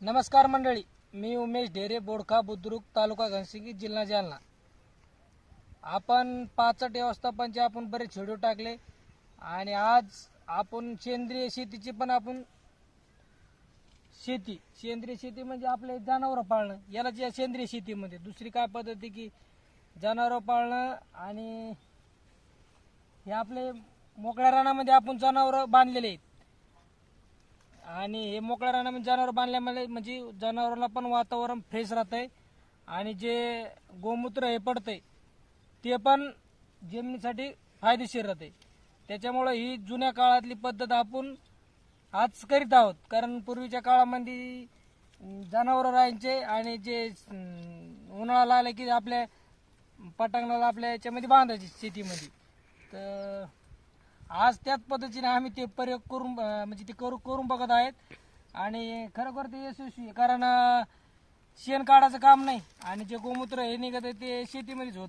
नमस्कार मंडळी मी उमेश ढेरे बोडखा बुद्रुक तालुका घनसिंगी जिल्हा जालना. आपण पाचट व्यवस्थापनचे आपण बरेच व्हिडिओ टाकले आणि आज आपण सेंद्रिय शेतीची पण आपण शेती सेंद्रिय शेती म्हणजे आपले जनावरं पाळणं. याला जे सेंद्रिय शेतीमध्ये दुसरी काय पद्धती की जनावरं पाळणं आणि हे आपले मोकळ्या रानामध्ये आपण जनावरं बांधलेले आहेत. आणि हे मोकळ्या रानामध्ये म्हणजे जनावर बांधल्यामुळे म्हणजे जनावरांना पण वातावरण फ्रेश राहतंय. आणि जे गोमूत्र हे पडतंय ते पण जमिनीसाठी फायदेशीर राहते त्याच्यामुळं ही जुन्या काळातली पद्धत आपण आज करीत आहोत. कारण पूर्वीच्या काळामध्ये जनावरं राहायचे आणि जे उन्हाळा आला की आपल्या पटांगणाला आपल्या याच्यामध्ये बांधायचे शेतीमध्ये. तर आज त्याच पद्धतीने आम्ही ते प्रयोग करून म्हणजे ते करू करून बघत आहेत. आणि खरोखर ते यशस्वी आहे कारण अं, शेण काढायचं काम नाही. आणि जे गोमूत्र हे निघत आहे ते शेतीमध्येच होत